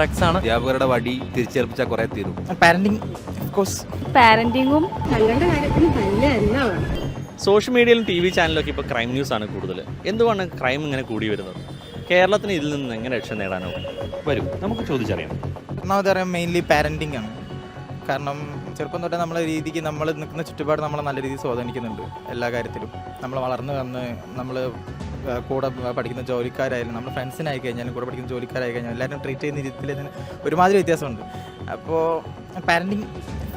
Drugs ആണ്. അധ്യാപകരുടെ വടി തിരിച്ചേൽപ്പിച്ചാൽ കുറെ തീരും. പാരന്റിങ് പാരന്റിങ്ങും തങ്ങളുടെ കാര്യത്തിന് എന്നാ വേണം സോഷ്യൽ മീഡിയയിലും ടി വി ചാനലിലൊക്കെ ഇപ്പോൾ ക്രൈം ന്യൂസ് ആണ് കൂടുതൽ എന്തുകൊണ്ടാണ് ക്രൈം ഇങ്ങനെ കൂടി വരുന്നത്? കേരളത്തിന് ഇതിൽ നിന്ന് എങ്ങനെ രക്ഷ നേടാനോ വരും നമുക്ക് ചോദിച്ചറിയാം. ഒന്നാമത് പറയാം മെയിൻലി പാരന്റിങ് ആണ്. കാരണം ചെറുപ്പം തൊട്ടേ നമ്മളെ രീതിക്ക് നമ്മൾ നിൽക്കുന്ന ചുറ്റുപാട് നമ്മളെ നല്ല രീതിയിൽ സ്വാധീനിക്കുന്നുണ്ട് എല്ലാ കാര്യത്തിലും. നമ്മൾ വളർന്നു വന്ന് നമ്മൾ കൂടെ പഠിക്കുന്ന ജോലിക്കാരായാലും നമ്മുടെ ഫ്രണ്ട്സിനായി കഴിഞ്ഞാലും കൂടെ പഠിക്കുന്ന ജോലിക്കാരായി കഴിഞ്ഞാലും എല്ലാവരും ട്രീറ്റ് ചെയ്യുന്ന രീതിയിൽ തന്നെ ഒരുമാതിരി വ്യത്യാസമുണ്ട്. അപ്പോൾ പാരന്റിങ്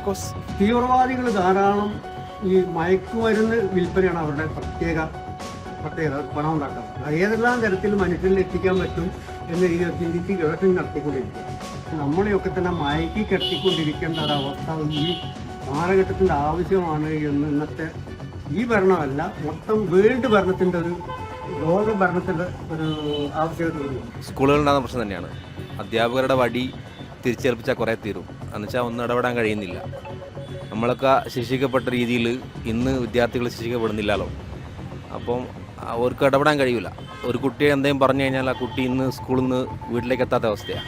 കോഴ്സ് തീവ്രവാദികൾ ധാരാളം ഈ മയക്കുമരുന്ന് വിൽപ്പനയാണ് അവരുടെ പ്രത്യേക പ്രത്യേകത പണം ഉണ്ടാക്കുന്നത് ഏതെല്ലാം തരത്തിൽ മനുഷ്യരിൽ എത്തിക്കാൻ പറ്റും എന്ന രീതിയിൽ ചിന്തിച്ച് ഗവേഷണം നടത്തിക്കൊണ്ടിരിക്കും നമ്മളെയൊക്കെ തന്നെ മയക്കി കെട്ടിക്കൊണ്ടിരിക്കേണ്ട ഒരവസ്ഥ ഈ കാലഘട്ടത്തിന്റെ ആവശ്യമാണ് എന്ന് ഇന്നത്തെ ഈ ഭരണമല്ല മൊത്തം വേൾഡ് ഭരണത്തിന്റെ ഒരു ലോക ഭരണത്തിന്റെ ഒരു ആവശ്യകത സ്കൂളുകളുണ്ടാകുന്ന പ്രശ്നം തന്നെയാണ്. അധ്യാപകരുടെ വടി തിരിച്ചേൽപ്പിച്ചാൽ കുറേ തീരും. എന്നുവെച്ചാൽ ഒന്നും ഇടപെടാൻ കഴിയുന്നില്ല. നമ്മളൊക്കെ ശിക്ഷിക്കപ്പെട്ട രീതിയിൽ ഇന്ന് വിദ്യാർത്ഥികൾ ശിക്ഷിക്കപ്പെടുന്നില്ലല്ലോ. അപ്പം അവർക്ക് ഇടപെടാൻ കഴിയില്ല ഒരു കുട്ടിയെ എന്തെങ്കിലും പറഞ്ഞു കഴിഞ്ഞാൽ ആ കുട്ടി ഇന്ന് സ്കൂളിൽ നിന്ന് വീട്ടിലേക്ക് എത്താത്ത അവസ്ഥയാണ്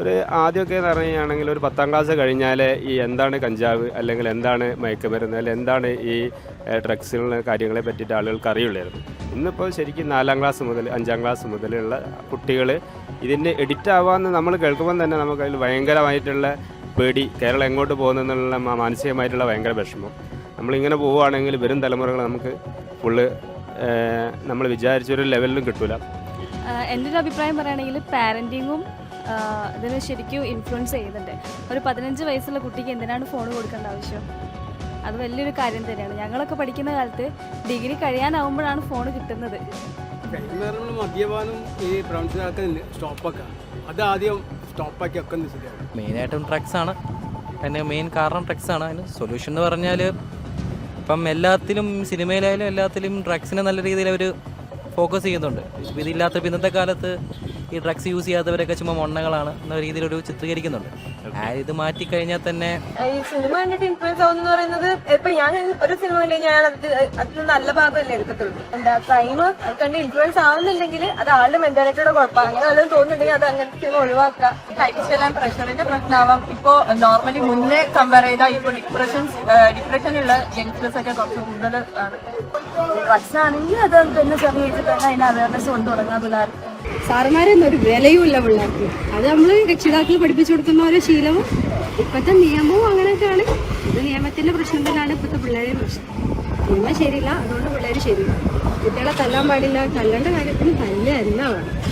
ഒരു ആദ്യമൊക്കെ എന്ന് പറയുകയാണെങ്കിൽ ഒരു പത്താം ക്ലാസ് കഴിഞ്ഞാൽ ഈ എന്താണ് കഞ്ചാവ് അല്ലെങ്കിൽ എന്താണ് മയക്കുമരുന്ന് അല്ലെങ്കിൽ എന്താണ് ഈ ഡ്രഗ്സിലുള്ള കാര്യങ്ങളെ പറ്റിയിട്ട് ആളുകൾക്ക് അറിയുള്ളായിരുന്നു. ഇന്നിപ്പോൾ ശരിക്കും നാലാം ക്ലാസ് മുതൽ അഞ്ചാം ക്ലാസ് മുതലുള്ള കുട്ടികൾ ഇതിന്റെ എഡിറ്റ് ആവാമെന്ന് നമ്മൾ കേൾക്കുമ്പോൾ തന്നെ നമുക്ക് അതിൽ ഭയങ്കരമായിട്ടുള്ള പേടി കേരളം എങ്ങോട്ട് പോകുന്നെന്നുള്ള മാനസികമായിട്ടുള്ള ഭയങ്കര വിഷമം. നമ്മളിങ്ങനെ പോവുകയാണെങ്കിൽ വരും തലമുറകൾ നമുക്ക് ഫുള്ള് നമ്മൾ വിചാരിച്ചൊരു ലെവലിലും കിട്ടൂല. ആഹ് എന്റെ ഒരു അഭിപ്രായം പറയുകയാണെങ്കിൽ പാരന്റിങ്ങും ഇതിന് ശരിക്കും ഇൻഫ്ലുവൻസ് ചെയ്യുന്നുണ്ട്. ഒരു പതിനഞ്ച് വയസ്സുള്ള കുട്ടിക്ക് എന്തിനാണ് ഫോൺ കൊടുക്കേണ്ട ആവശ്യം? അത് വലിയൊരു കാര്യം തന്നെയാണ്. ഞങ്ങളൊക്കെ പഠിക്കുന്ന കാലത്ത് ഡിഗ്രി കഴിയാനാവുമ്പോഴാണ് ഫോൺ കിട്ടുന്നത്. മദ്യപാനം ഈ സ്റ്റോപ്പാക്കാം അത് ആദ്യം സ്റ്റോപ്പാക്കി ഒക്കെ മെയിനായിട്ടും ഡ്രഗ്സ് ആണ്. അതിന് മെയിൻ കാരണം ഡ്രഗ്സ് ആണ്. അതിന് സൊല്യൂഷൻ എന്ന് പറഞ്ഞാൽ ഇപ്പം എല്ലാത്തിലും സിനിമയിലായാലും എല്ലാത്തിലും ഡ്രഗ്സിനെ നല്ല രീതിയിൽ അവർ ഫോക്കസ് ചെയ്യുന്നുണ്ട്. ഇതില്ലാത്ത ഇന്നത്തെ കാലത്ത് ഈ ഡ്രഗ്സ് യൂസ് ചെയ്യാത്തവരൊക്കെ ചുമ്മാ മൊണ്ണകളാണ് എന്ന രീതിയിലൊരു ചിത്രീകരിക്കുന്നുണ്ട്. ആ ഇത് മാറ്റി കഴിഞ്ഞാൽ തന്നെ ഈ സിനിമ കണ്ടിട്ട് ഇൻഫ്ലുവൻസ് ആവുന്ന പറയുന്നത് ഇപ്പൊ ഞാൻ ഒരു സിനിമ കണ്ടു ഞാൻ അത് അതിന് നല്ല ഭാഗമല്ലേ എടുക്കത്തുള്ളൂ. എന്താ ക്രൈം കണ്ട് ഇൻഫ്ലുവൻസ് ആവുന്നില്ലെങ്കിൽ അത് ആളുടെ മെന്റാലിറ്റിയുടെ കുഴപ്പമാണ്. അങ്ങനെ വല്ലതും തോന്നുന്നുണ്ടെങ്കിൽ അത് അങ്ങനത്തെ സിനിമ ഒഴിവാക്കുക. ലൈഫ് പ്രഷറിന്റെ പ്രശ്നമാവാം. ഇപ്പോ നോർമലി മുന്നേ കമ്പയർ ചെയ്താൽ ഇപ്പൊ ഡിപ്രഷൻ ഡിപ്രഷനുള്ള യങ്സ്റ്റേഴ്സ് ഒക്കെ കുറച്ച് കൂടുതൽ ആണ് ഡ്രഗ്സ് ആണെങ്കിൽ അത് തന്നെ ചെറിയ ഏജിൽ തന്നെ അതിന് അവയർനെസ് കൊണ്ടു തുടങ്ങാൻ പിള്ളേർക്ക്. സാറുമാരൊന്നും ഒരു വിലയുമില്ല പിള്ളേർക്ക്. അത് നമ്മൾ രക്ഷിതാക്കൾ പഠിപ്പിച്ചു കൊടുക്കുന്ന ഓരോ ശീലവും ഇപ്പോഴത്തെ നിയമവും അങ്ങനെയൊക്കെയാണ്. ഇത് നിയമത്തിന്റെ പ്രശ്നത്തിലാണ് ഇപ്പോഴത്തെ പിള്ളേരെ പ്രശ്നം. നിയമം ശരിയില്ല അതുകൊണ്ട് പിള്ളേർ ശരിയില്ല. കുട്ടികളെ തല്ലാൻ പാടില്ല തല്ലേണ്ട കാര്യത്തിന് തന്നെ എന്നാ വേണം